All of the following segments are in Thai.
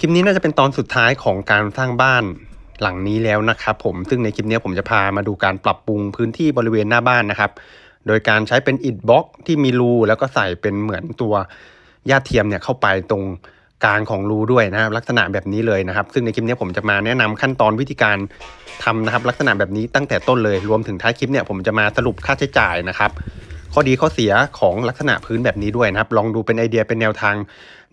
คลิปนี้น่าจะเป็นตอนสุดท้ายของการสร้างบ้านหลังนี้แล้วนะครับผมซึ่งในคลิปนี้ผมจะพามาดูการปรับปรุงพื้นที่บริเวณหน้าบ้านนะครับ โดยการใช้เป็นอิฐบล็อกที่มีรูแล้วก็ใส่เป็นเหมือนตัวหญ้าเทียมเนี่ยเข้าไปตรงกลางของรูด้วยนะครับ ลักษณะแบบนี้เลยนะครับ ซึ่งในคลิปนี้ผมจะมาแนะนำขั้นตอนวิธีการทำนะครับ ลักษณะแบบนี้ตั้งแต่ต้นเลย รวมถึงท้ายคลิปเนี่ยผมจะมาสรุปค่าใช้จ่ายนะครับ ข้อดีข้อเสียของลักษณะพื้นแบบนี้ด้วยนะครับ ลองดูเป็นไอเดียเป็นแนวทาง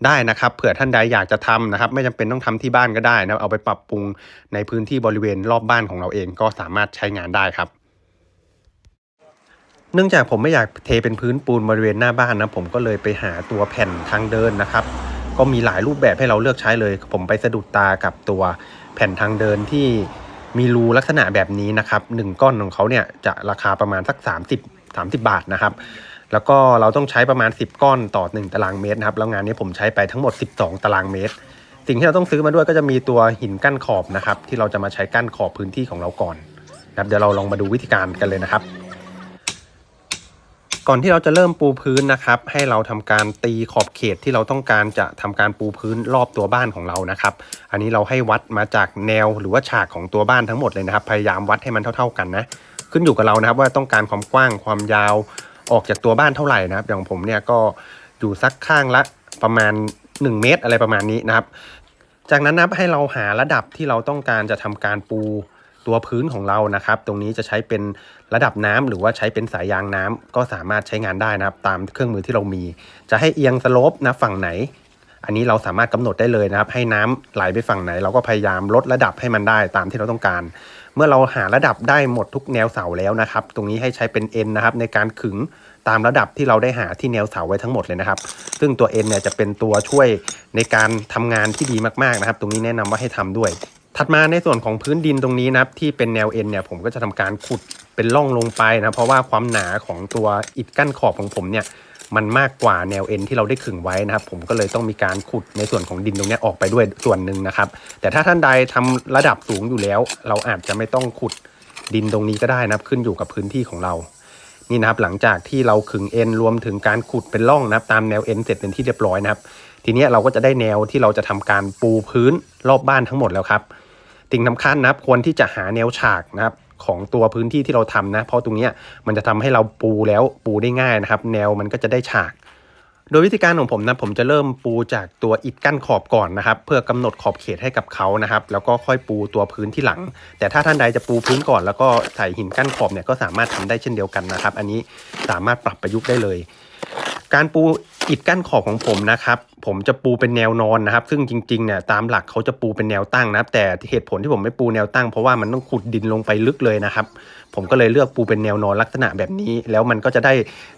ได้นะครับ เผื่อท่านใดอยากจะทำนะครับ ไม่จำเป็นต้องทำที่บ้านก็ได้นะเอาไปปรับปรุงในพื้นที่บริเวณรอบบ้านของเราเองก็สามารถใช้งานได้ครับเนื่องจากผมไม่อยากเทเป็นพื้นปูนบริเวณหน้าบ้านนะผมก็เลยไปหาตัวแผ่นทางเดินนะครับ ก็มีหลายรูปแบบให้เราเลือกใช้เลย ผมไปสะดุดตากับตัวแผ่นทางเดินที่มีรูลักษณะแบบนี้นะครับหนึ่งก้อนของเขาเนี่ยจะราคาประมาณสัก 30 30 บาทนะครับ แล้วก็เราต้องใช้ประมาณ 10 ก้อนต่อ 1 ตารางเมตรนะครับแล้วงานนี้ผมใช้ไปทั้งหมด 12 ตารางเมตร สิ่งที่เราต้องซื้อมาด้วยก็จะมีตัวหินกั้นขอบนะครับ ที่เราจะมาใช้กั้นขอบพื้นที่ของเราก่อนนะครับเดี๋ยวเราลองมาดูวิธีการกันเลยนะครับ ก่อนที่เราจะเริ่มปูพื้นนะครับ ให้เราทำการตีขอบเขตที่เราต้องการจะทำการปูพื้นรอบตัวบ้านของเรานะครับ อันนี้เราให้วัดมาจากแนวหรือว่าฉากของตัวบ้านทั้งหมดเลยนะครับ พยายามวัดให้มันเท่า ๆกันนะ ขึ้นอยู่กับเรานะครับ ว่าต้องการความกว้างความยาวออกจากตัวบ้านเท่าไหร่นะครับ อย่างผมเนี่ยก็อยู่สักข้างละประมาณ 1 เมตรอะไรประมาณนี้นะครับ จากนั้นนะครับให้เราหาระดับที่เราต้องการจะทำการปูตัวพื้นของเรานะครับ ตรงนี้จะใช้เป็นระดับน้ำหรือว่าใช้เป็นสายยางน้ำก็สามารถใช้งานได้นะครับ ตามเครื่องมือที่เรามี จะให้เอียงสโลปนะฝั่งไหน อันนี้เราสามารถกำหนดได้เลยนะครับ ให้น้ำไหลไปฝั่งไหน เราก็พยายามลดระดับให้มันได้ตามที่เราต้องการ เมื่อเราหาระดับได้หมดทุกแนวเสาแล้วนะครับ ตรงนี้ให้ใช้เป็น N นะครับในการขึงตามระดับที่เราได้หาที่แนวเสาไว้ทั้งหมดเลยนะครับ ซึ่งตัว N เนี่ยจะเป็นตัวช่วยในการทำงานที่ดีมากๆนะครับ ตรงนี้แนะนำว่าให้ทำด้วย ถัดมาในส่วนของพื้นดินตรงนี้นะครับที่เป็นแนว N เนี่ยผมก็จะทำการขุดเป็นร่องลงไปนะเพราะว่าความหนาของตัวอิฐกั้นขอบของผมเนี่ย มันมากกว่าแนว N ที่เราได้ขึงไว้นะครับ ผมก็เลยต้องมีการขุดในส่วนของดินตรงนี้ออกไปด้วยส่วนหนึ่งนะครับ แต่ถ้าท่านใดทำระดับสูงอยู่แล้ว เราอาจจะไม่ต้องขุดดินตรงนี้ก็ได้นะครับ ขึ้นอยู่กับพื้นที่ของเรา นี่นะครับหลังจากที่เราขึงเอ็นรวมถึงการขุดเป็นร่องนะครับ ตามแนวเอ็นเสร็จเป็นที่เรียบร้อยนะครับ ทีนี้เราก็จะได้แนวที่เราจะทำการปูพื้นรอบบ้านทั้งหมดแล้วครับสิ่งสำคัญนะครับควรที่จะหาแนวฉากนะครับ ของตัวพื้นที่ที่เราทำนะ เพราะตรงนี้มันจะทำให้เราปูแล้วปูได้ง่ายนะครับ แนวมันก็จะได้ฉาก โดยวิธีการของผมนะผมจะเริ่มปูจากตัวอิฐกั้นขอบก่อนนะครับ เพื่อกำหนดขอบเขตให้กับเขานะครับ แล้วก็ค่อยปูตัวพื้นที่หลัง แต่ถ้าท่านใดจะปูพื้นก่อน แล้วก็ใส่หินกั้นขอบเนี่ยก็สามารถทำได้เช่นเดียวกันนะครับ อันนี้สามารถปรับประยุกต์ได้เลย การปู อิฐกั้นขอบของผมนะครับผมจะปูเป็นแนวนอนนะครับ ซึ่งจริงๆเนี่ยตามหลักเขาจะปูเป็นแนวตั้งนะครับ แต่เหตุผลที่ผมไม่ปูแนวตั้ง เพราะว่ามันต้องขุดดินลงไปลึกเลยนะครับ ผมก็เลยเลือกปูเป็นแนวนอนลักษณะแบบนี้ แล้วมันก็จะได้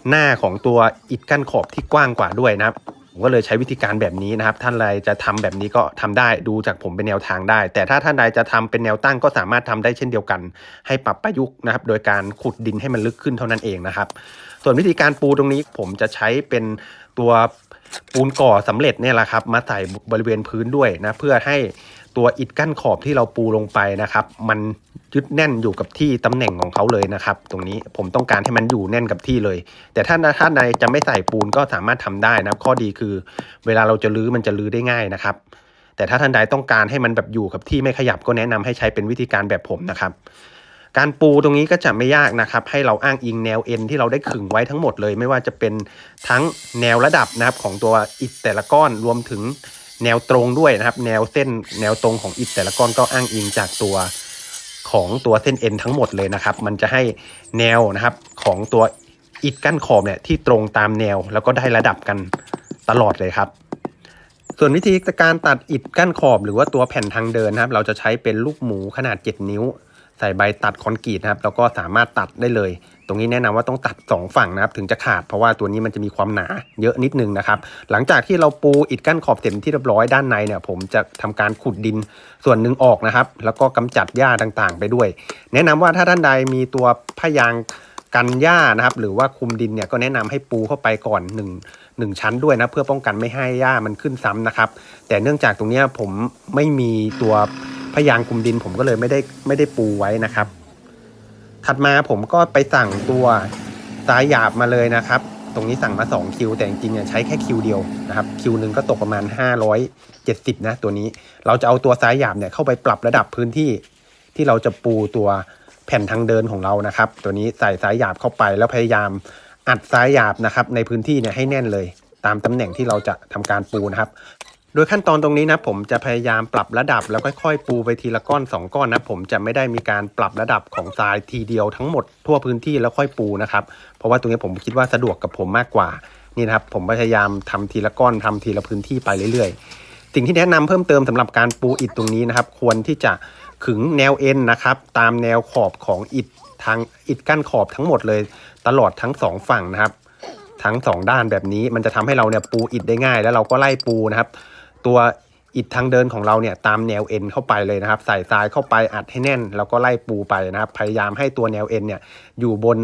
หน้าของตัวอิฐกั้นขอบที่กว้างกว่าด้วยนะครับผมก็เลยใช้วิธีการแบบนี้นะครับ ท่านใดจะทำแบบนี้ก็ทำได้ดูจากผมเป็นแนวทางได้ แต่ถ้าท่านใดจะทำเป็นแนวตั้งก็สามารถทำได้เช่นเดียวกัน ให้ปรับประยุกต์นะครับ โดยการขุดดินให้มันลึกขึ้นเท่านั้นเองนะครับ ส่วนวิธีการปูตรงนี้ผมจะใช้เป็นตัวปูนก่อสำเร็จเนี่ยแหละครับ มาใส่บริเวณพื้นด้วยนะ เพื่อให้ตัวอิฐกั้นขอบที่เราปูลงไปนะครับ มันยึดแน่นอยู่กับที่ตำแหน่งของเขาเลยนะครับ ตรงนี้ผมต้องการให้มันอยู่แน่นกับที่เลย แต่ถ้าท่านใดจะไม่ใส่ปูนก็สามารถทำได้นะครับ ข้อดีคือ เวลาเราจะรื้อมันจะรื้อได้ง่ายนะครับ แต่ถ้าท่านใดต้องการให้มันแบบอยู่กับที่ไม่ขยับก็แนะนำให้ใช้เป็นวิธีการแบบผมนะครับ การปูตรงนี้ก็จะไม่ยากนะครับ ให้เราอ้างอิงแนวเอ็นที่เราได้ขึงไว้ทั้งหมดเลย ไม่ว่าจะเป็นทั้งแนวระดับนะครับของตัวอิฐแต่ละก้อนรวมถึงแนวตรงด้วยนะครับ แนวเส้นแนวตรงของอิฐแต่ละก้อนก็อ้างอิงจากตัวของตัวเส้นเอ็นทั้งหมดเลยนะครับ มันจะให้แนวนะครับของตัวอิฐกั้นขอบเนี่ยที่ตรงตามแนวแล้วก็ได้ระดับกันตลอดเลยครับ ส่วนวิธีการตัดอิฐกั้นขอบหรือว่าตัวแผ่นทางเดินนะครับ เราจะใช้เป็นลูกหมูขนาด 7 นิ้ว ใส่ใบตัดคอนกรีตนะครับแล้วก็สามารถตัดได้เลย ตรงนี้แนะนำว่าต้องตัด 2 ฝั่งนะครับถึงจะขาดเพราะว่าตัวนี้มันจะมีความหนาเยอะนิดนึงนะครับหลังจากที่เราปูอิฐกั้นขอบเสร็จที่เรียบร้อยด้านในเนี่ยผมจะทำการขุดดินส่วนหนึ่งออกนะครับ แล้วก็กำจัดหญ้าต่างๆ ไปด้วย แนะนำว่าถ้าท่านใดมีตัวผ้ายางกันหญ้านะครับหรือว่าคุมดินเนี่ยก็แนะนำให้ปูเข้าไปก่อนหนึ่งหนึ่งชั้นด้วยนะเพื่อป้องกันไม่ให้หญ้ามันขึ้นซ้ำนะครับแต่เนื่องจากตรงนี้ผมไม่มีตัว พยางคลุมดินผมก็เลยไม่ได้ไม่ได้ปูไว้นะครับ ถัดมาผมก็ไปสั่งตัวสายหยาบมาเลยนะครับ ตรงนี้สั่งมา 2 คิว แต่จริงๆเนี่ยใช้แค่คิวเดียวนะครับ คิวหนึ่งก็ตกประมาณ 570 นะตัวนี้ เราจะเอาตัวซ้ายหยาบเนี่ยเข้าไปปรับระดับพื้นที่ ที่เราจะปูตัวแผ่นทางเดินของเรานะครับ ตัวนี้ใส่สายหยาบเข้าไปแล้วพยายามอัดสายหยาบนะครับในพื้นที่เนี่ยให้แน่นเลย ตามตำแหน่งที่เราจะทำการปูนะครับ โดยขั้นตอนตรงนี้นะผมจะพยายามปรับระดับแล้วค่อยๆ ปูไปทีละก้อน 2 ก้อนนะผมจะไม่ได้มีการปรับระดับของทรายทีเดียวทั้งหมดทั่วพื้นที่แล้วค่อยปูนะครับเพราะว่าตรงนี้ผมคิดว่าสะดวกกับผมมากกว่านี่นะครับผมพยายามทำทีละก้อนทำทีละพื้นที่ไปเรื่อยๆ สิ่งที่แนะนำเพิ่มเติมสำหรับการปูอิฐตรงนี้นะครับ ควรที่จะขึงแนวเอ็นนะครับตามแนวขอบของอิฐทางอิฐกั้นขอบทั้งหมดเลย ตลอดทั้งสองฝั่งนะครับ ทั้งสองด้านแบบนี้มันจะทำให้เราเนี่ยปูอิฐได้ง่าย แล้วเราก็ไล่ปูนะครับ ตัวอิฐทางเดินของเราเนี่ยตามแนวเอ็นเข้าไปเลยนะครับ ใส่ทรายเข้าไปอัดให้แน่น แล้วก็ไล่ปูไปนะครับ พยายามให้ตัวแนวเอ็นเนี่ยอยู่บน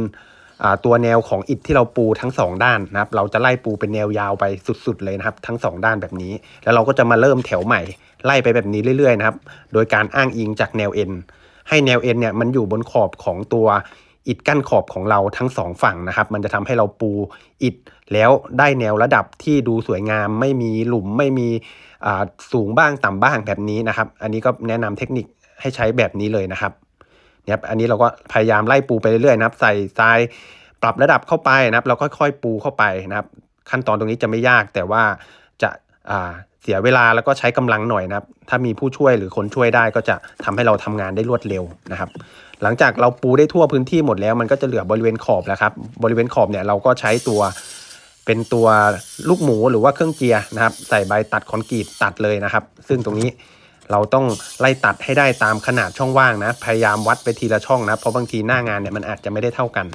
ตัวแนวของอิฐที่เราปูทั้งสองด้านนะครับ เราจะไล่ปูเป็นแนวยาวไปสุด ๆ เลยนะครับ ทั้งสองด้านแบบนี้ แล้วเราก็จะมาเริ่มแถวใหม่ ไล่ไปแบบนี้เรื่อยๆนะครับ โดยการอ้างอิงจากแนวเอ็นให้แนวเอ็นเนี่ยมันอยู่บนขอบของตัว อิฐกั้นขอบของเราทั้งสองฝั่งนะครับ มันจะทำให้เราปูอิฐแล้วได้แนวระดับที่ดูสวยงามไม่มีหลุมไม่มีสูงบ้างต่ำบ้างแบบนี้นะครับ อันนี้ก็แนะนำเทคนิคให้ใช้แบบนี้เลยนะครับเนี่ยอันนี้เราก็พยายามไล่ปูไปเรื่อยๆนะครับ ใส่ทรายปรับระดับเข้าไปนะครับแล้วค่อยๆปูเข้าไปนะครับ ขั้นตอนตรงนี้จะไม่ยากแต่ว่าจะ เสียเวลาแล้วก็ใช้กำลังหน่อยนะครับ ถ้ามีผู้ช่วยหรือคนช่วยได้ก็จะทำให้เราทำงานได้รวดเร็วนะครับ หลังจากเราปูได้ทั่วพื้นที่หมดแล้ว มันก็จะเหลือบริเวณขอบแล้วครับ บริเวณขอบเนี่ยเราก็ใช้ตัวเป็นตัวลูกหมูหรือว่าเครื่องเจียร์นะครับ ใส่ใบตัดคอนกรีตตัดเลยนะครับ ซึ่งตรงนี้เราต้องไล่ตัดให้ได้ตามขนาดช่องว่างนะ พยายามวัดไปทีละช่องนะ เพราะบางทีหน้างานเนี่ยมันอาจจะไม่ได้เท่ากัน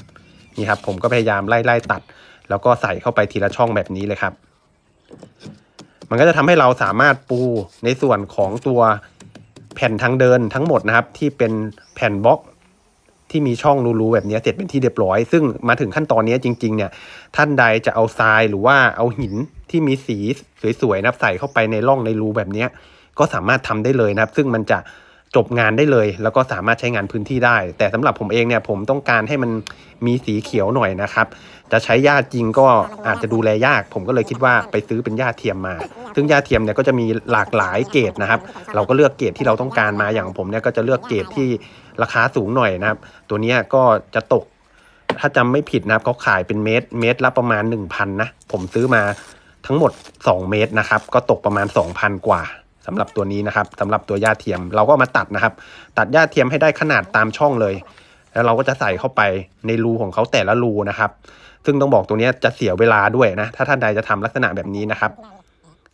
นี่ครับ ผมก็พยายามไล่ไล่ตัด แล้วก็ใส่เข้าไปทีละช่องแบบนี้เลยครับ มันก็จะทำให้เราสามารถปูในส่วนของตัวแผ่นทางเดินทั้งหมดนะครับ ที่เป็นแผ่นบล็อกที่มีช่องรูๆแบบนี้เสร็จเป็นที่เรียบร้อย ซึ่งมาถึงขั้นตอนนี้จริง ๆ เนี่ย ท่านใดจะเอาทรายหรือว่าเอาหินที่มีสีสวยๆนะครับใส่เข้าไปในร่องในรูแบบนี้ก็สามารถทำได้เลยนะครับ ซึ่งมันจะ จบงานได้เลย แล้วก็สามารถใช้งานพื้นที่ได้ แต่สำหรับผมเองเนี่ยผมต้องการให้มันมีสีเขียวหน่อยนะครับ จะใช้หญ้าจริงก็อาจจะดูแลยาก ผมก็เลยคิดว่าไปซื้อเป็นหญ้าเทียมมา ซึ่งหญ้าเทียมเนี่ยก็จะมีหลากหลายเกรดนะครับ เราก็เลือกเกรดที่เราต้องการมาอย่างผมเนี่ยก็จะเลือกเกรดที่ราคาสูงหน่อยนะครับ ตัวเนี้ยก็จะตกถ้าจำไม่ผิดนะครับเขาขายเป็นเมตรเมตรละประมาณ 1,000นะผมซื้อมาทั้งหมด 2 เมตรนะครับ ก็ตกประมาณ 2,000 กว่า สำหรับตัวนี้นะครับสำหรับตัวหญ้าเทียมเราก็มาตัดนะครับ ตัดหญ้าเทียมให้ได้ขนาดตามช่องเลย แล้วเราก็จะใส่เข้าไปในรูของเขาแต่ละรูนะครับ ซึ่งต้องบอกตัวเนี้จะเสียเวลาด้วยนะ ถ้าท่านใดจะทำลักษณะแบบนี้นะครับ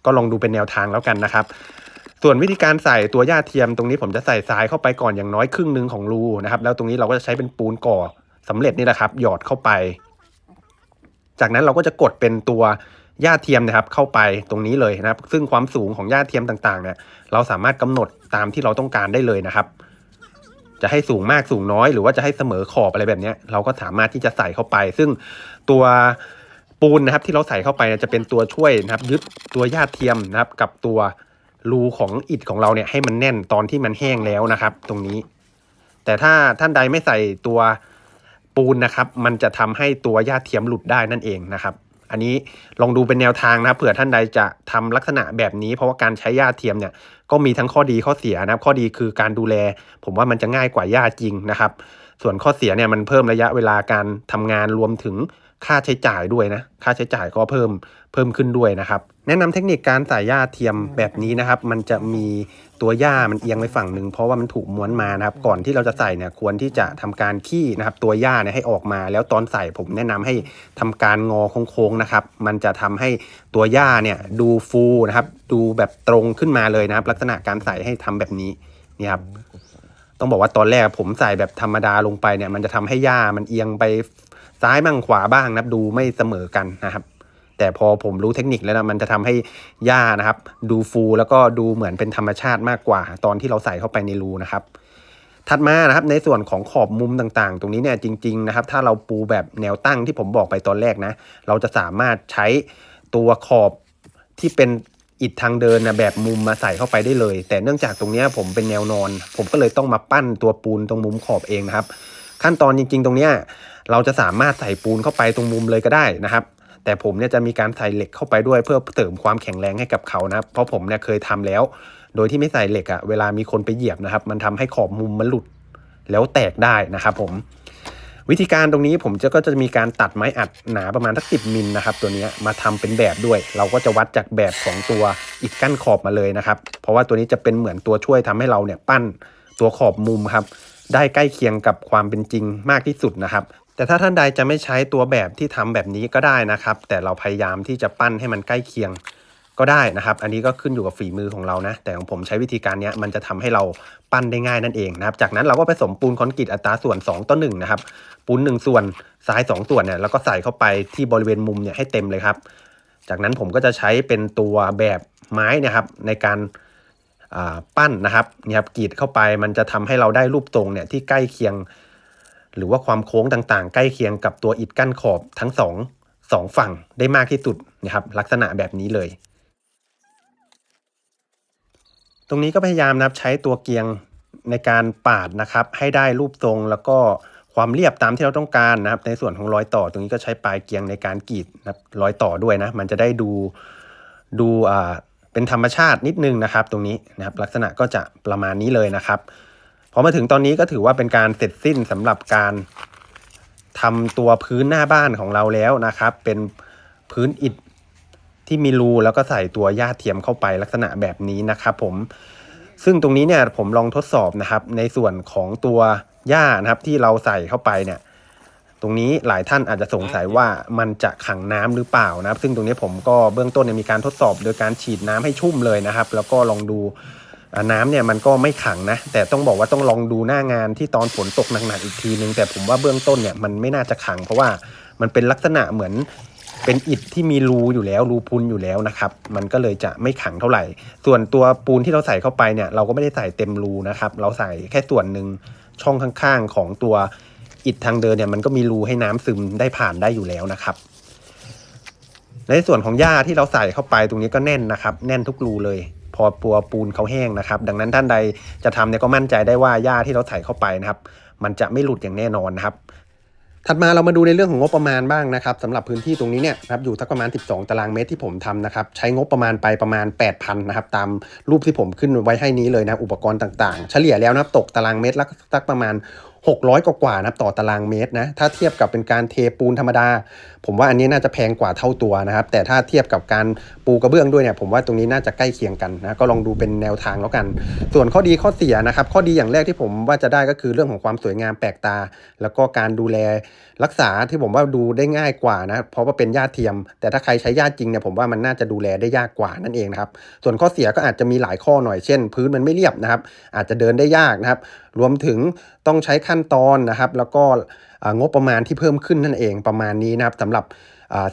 ก็ลองดูเป็นแนวทางแล้วกันนะครับ ส่วนวิธีการใส่ตัวหญ้าเทียมตรงนี้ผมจะใส่ทรายเข้าไปก่อนอย่างน้อยครึ่งหนึ่งของรูนะครับ แล้วตรงนี้เราก็จะใช้เป็นปูนก่อสำเร็จนี่แหละครับ หยอดเข้าไป จากนั้นเราก็จะกดเป็นตัว หญ้าเทียมนะครับเข้าไปตรงนี้เลยนะครับ ซึ่งความสูงของหญ้าเทียมต่างๆเนี่ยเราสามารถกำหนดตามที่เราต้องการได้เลยนะครับ จะให้สูงมากสูงน้อย หรือว่าจะให้เสมอขอบอะไรแบบนี้เราก็สามารถที่จะใส่เข้าไป ซึ่งตัวปูนนะครับที่เราใส่เข้าไปจะเป็นตัวช่วยนะครับ ยึดตัวหญ้าเทียมนะครับ กับตัวรูของอิฐของเราเนี่ยให้มันแน่นตอนที่มันแห้งแล้วนะครับ ตรงนี้ แต่ถ้าท่านใดไม่ใส่ตัวปูนนะครับ มันจะทำให้ตัวหญ้าเทียมหลุดได้นั่นเองนะครับ อันนี้ลองดูเป็นแนวทางนะครับเผื่อท่านใดจะทำลักษณะแบบนี้ เพราะว่าการใช้หญ้าเทียมเนี่ยก็มีทั้งข้อดีข้อเสียนะครับ ข้อดีคือการดูแล ผมว่ามันจะง่ายกว่าหญ้าจริงนะครับ ส่วนข้อเสียเนี่ยมันเพิ่มระยะเวลาการทำงานรวมถึง ค่าใช้จ่ายด้วยนะ ค่าใช้จ่ายก็เพิ่มเพิ่มขึ้นด้วยนะครับ แนะนำเทคนิคการใส่หญ้าเทียมแบบนี้นะครับ มันจะมีตัวหญ้ามันเอียงไปฝั่งหนึ่งเพราะว่ามันถูกม้วนมานะครับ ก่อนที่เราจะใส่เนี่ยควรที่จะทำการขี้นะครับ ตัวหญ้าเนี่ยให้ออกมา แล้วตอนใส่ผมแนะนำให้ทำการงอโค้งๆนะครับ มันจะทำให้ตัวหญ้าเนี่ยดูฟูนะครับ ดูแบบตรงขึ้นมาเลยนะครับ ลักษณะการใส่ให้ทำแบบนี้นี่ครับต้องบอกว่าตอนแรกผมใส่แบบธรรมดาลงไปเนี่ยมันจะทำให้หญ้ามันเอียงไป ซ้ายบ้างขวาบ้างนะครับดูไม่เสมอกันนะครับ แต่พอผมรู้เทคนิคแล้วนะมันจะทำให้หญ้านะครับ ดูฟูแล้วก็ดูเหมือนเป็นธรรมชาติมากกว่า ตอนที่เราใส่เข้าไปในรูนะครับ ถัดมานะครับในส่วนของขอบมุมต่างๆ ตรงนี้เนี่ยจริงๆนะครับ ถ้าเราปูแบบแนวตั้งที่ผมบอกไปตอนแรกนะ เราจะสามารถใช้ตัวขอบที่เป็นอิฐทางเดินนะแบบมุมมาใส่เข้าไปได้เลย แต่เนื่องจากตรงนี้ผมเป็นแนวนอน ผมก็เลยต้องมาปั้นตัวปูนตรงมุมขอบเองนะครับ ขั้นตอนจริง ๆ ตรงเนี้ยเราจะสามารถใส่ปูนเข้าไปตรงมุมเลยก็ได้นะครับ แต่ผมเนี่ยจะมีการใส่เหล็กเข้าไปด้วยเพื่อเสริมความแข็งแรงให้กับเขานะครับ เพราะผมเนี่ยเคยทำแล้ว โดยที่ไม่ใส่เหล็กอะเวลามีคนไปเหยียบนะครับ มันทำให้ขอบมุมมันหลุดแล้วแตกได้นะครับผมวิธีการตรงนี้ผมจะก็จะมีการตัดไม้อัดหนาประมาณสักสิบมิลนะครับ ตัวนี้มาทำเป็นแบบด้วย เราก็จะวัดจากแบบของตัวอิฐกั้นขอบมาเลยนะครับ เพราะว่าตัวนี้จะเป็นเหมือนตัวช่วยทำให้เราเนี่ยปั้นตัวขอบมุมครับ ได้ใกล้เคียงกับความเป็นจริงมากที่สุดนะครับ แต่ถ้าท่านใดจะไม่ใช้ตัวแบบที่ทำแบบนี้ก็ได้นะครับ แต่เราพยายามที่จะปั้นให้มันใกล้เคียงก็ได้นะครับ อันนี้ก็ขึ้นอยู่กับฝีมือของเรานะ แต่ของผมใช้วิธีการนี้มันจะทำให้เราปั้นได้ง่ายนั่นเองนะครับ จากนั้นเราก็ผสมปูนคอนกรีตอัตราส่วน 2 ต่อ1นะครับ ปูน 1 ส่วนซ้าย 2 ส่วนเนี่ยแล้วก็ใส่เข้าไปที่บริเวณมุมเนี่ยให้เต็มเลยครับ จากนั้นผมก็จะใช้เป็นตัวแบบไม้นะครับในการ ปั้นนะครับเนี่ยครับกรีดเข้าไปมันจะทำให้เราได้รูปทรงเนี่ยที่ใกล้เคียง หรือว่าความโค้งต่างๆ ใกล้เคียงกับตัวอิฐกั้นขอบทั้งสองสองฝั่งได้มากที่สุดนะครับ ลักษณะแบบนี้เลย ตรงนี้ก็พยายามนะครับใช้ตัวเกียงในการปาดนะครับ ให้ได้รูปทรงแล้วก็ความเรียบตามที่เราต้องการนะครับ ในส่วนของรอยต่อตรงนี้ก็ใช้ปลายเกียงในการกรีดนะครับรอยต่อด้วยนะ มันจะได้ดูดูอ่า เป็นธรรมชาตินิดนึงนะครับ ตรงนี้นะครับลักษณะก็จะประมาณนี้เลยนะครับพอมาถึงตอนนี้ก็ถือว่าเป็นการเสร็จสิ้นสำหรับการทำตัวพื้นหน้าบ้านของเราแล้วนะครับ เป็นพื้นอิฐที่มีรูแล้วก็ใส่ตัวหญ้าเทียมเข้าไปลักษณะแบบนี้นะครับ ผมซึ่งตรงนี้เนี่ยผมลองทดสอบนะครับ ในส่วนของตัวหญ้านะครับที่เราใส่เข้าไปเนี่ย ตรงนี้หลายท่านอาจจะสงสัยว่ามันจะขังน้ำหรือเปล่านะครับ ซึ่งตรงนี้ผมก็เบื้องต้นเนี่ยมีการทดสอบโดยการฉีดน้ำให้ชุ่มเลยนะครับ แล้วก็ลองดูอ่าน้ำเนี่ยมันก็ไม่ขังนะ แต่ต้องบอกว่าต้องลองดูหน้างานที่ตอนฝนตกหนักๆอีกทีนึง แต่ผมว่าเบื้องต้นเนี่ยมันไม่น่าจะขัง เพราะว่ามันเป็นลักษณะเหมือนเป็นอิฐที่มีรูอยู่แล้วรูพุนอยู่แล้วนะครับ มันก็เลยจะไม่ขังเท่าไหร่ ส่วนตัวปูนที่เราใส่เข้าไปเนี่ยเราก็ไม่ได้ใส่เต็มรูนะครับ เราใส่แค่ส่วนหนึ่งช่องข้างๆของตัว อิฐทางเดินเนี่ยมันก็มีรูให้น้ำซึมได้ผ่านได้อยู่แล้วนะครับ ในส่วนของหญ้าที่เราใส่เข้าไปตรงนี้ก็แน่นนะครับ แน่นทุกรูเลย พอปัวปูนเขาแห้งนะครับ ดังนั้นท่านใดจะทำเนี่ยก็มั่นใจได้ว่าหญ้าที่เราใส่เข้าไปนะครับ มันจะไม่หลุดอย่างแน่นอนนะครับถัดมาเรามาดูในเรื่องของงบประมาณบ้างนะครับสำหรับพื้นที่ตรงนี้เนี่ยครับอยู่สักประมาณ 12 ตารางเมตรที่ผมทำนะครับใช้งบประมาณไปประมาณ 8,000นะครับตามรูปที่ผมขึ้นไว้ให้นี้เลยนะอุปกรณ์ต่างๆ เฉลี่ยแล้วนะครับตกตารางเมตรละสักประมาณ 600 กว่าๆนะครับต่อตารางเมตรนะ ถ้าเทียบกับเป็นการเทปูนธรรมดา ผมว่าอันนี้น่าจะแพงกว่าเท่าตัวนะครับ แต่ถ้าเทียบกับการปูกระเบื้องด้วยเนี่ยผมว่าตรงนี้น่าจะใกล้เคียงกันนะก็ลองดูเป็นแนวทางแล้วกัน ส่วนข้อดีข้อเสียนะครับข้อดีอย่างแรกที่ผมว่าจะได้ก็คือเรื่องของความสวยงามแปลกตา แล้วก็การดูแลรักษาที่ผมว่าดูได้ง่ายกว่านะเพราะว่าเป็นหญ้าเทียม แต่ถ้าใครใช้หญ้าจริงเนี่ยผมว่ามันน่าจะดูแลได้ยากกว่านั่นเองนะครับส่วนข้อเสียก็อาจจะมีหลายข้อหน่อยเช่น พื้นมันไม่เรียบนะครับ อาจจะเดินได้ยากนะครับ รวมถึงต้องใช้ขั้นตอนนะครับ แล้วก็ งบประมาณที่เพิ่มขึ้นนั่นเองประมาณนี้นะครับสำหรับ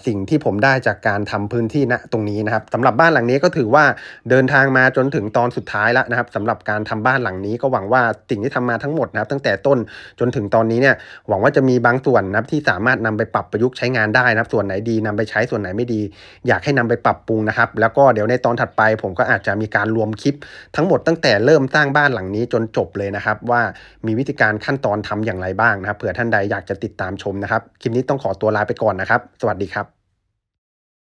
สิ่งที่ผมได้จากการทำพื้นที่ณตรงนี้นะครับสำหรับบ้านหลังนี้ก็ถือว่าเดินทางมาจนถึงตอนสุดท้ายแล้วนะครับสำหรับการทำบ้านหลังนี้ก็หวังว่าสิ่งที่ทำมาทั้งหมดนะครับ ตั้งแต่ต้นจนถึงตอนนี้เนี่ยหวังว่าจะมีบางส่วนนะครับที่สามารถนำไปปรับประยุกต์ใช้งานได้นะครับ ส่วนไหนดีนำไปใช้ส่วนไหนไม่ดี อยากให้นำไปปรับปรุงนะครับ แล้วก็เดี๋ยวในตอนถัดไป ผมก็อาจจะมีการรวมคลิป ทั้งหมดตั้งแต่เริ่มสร้างบ้านหลังนี้จนจบเลยนะครับ ว่ามีวิธีการขั้นตอนทำอย่างไรบ้างนะครับเผื่อท่านใดอยากจะติดตามชมนะครับคลิปนี้ต้องขอตัวลาไปก่อนนะครับ สวัสดีครับ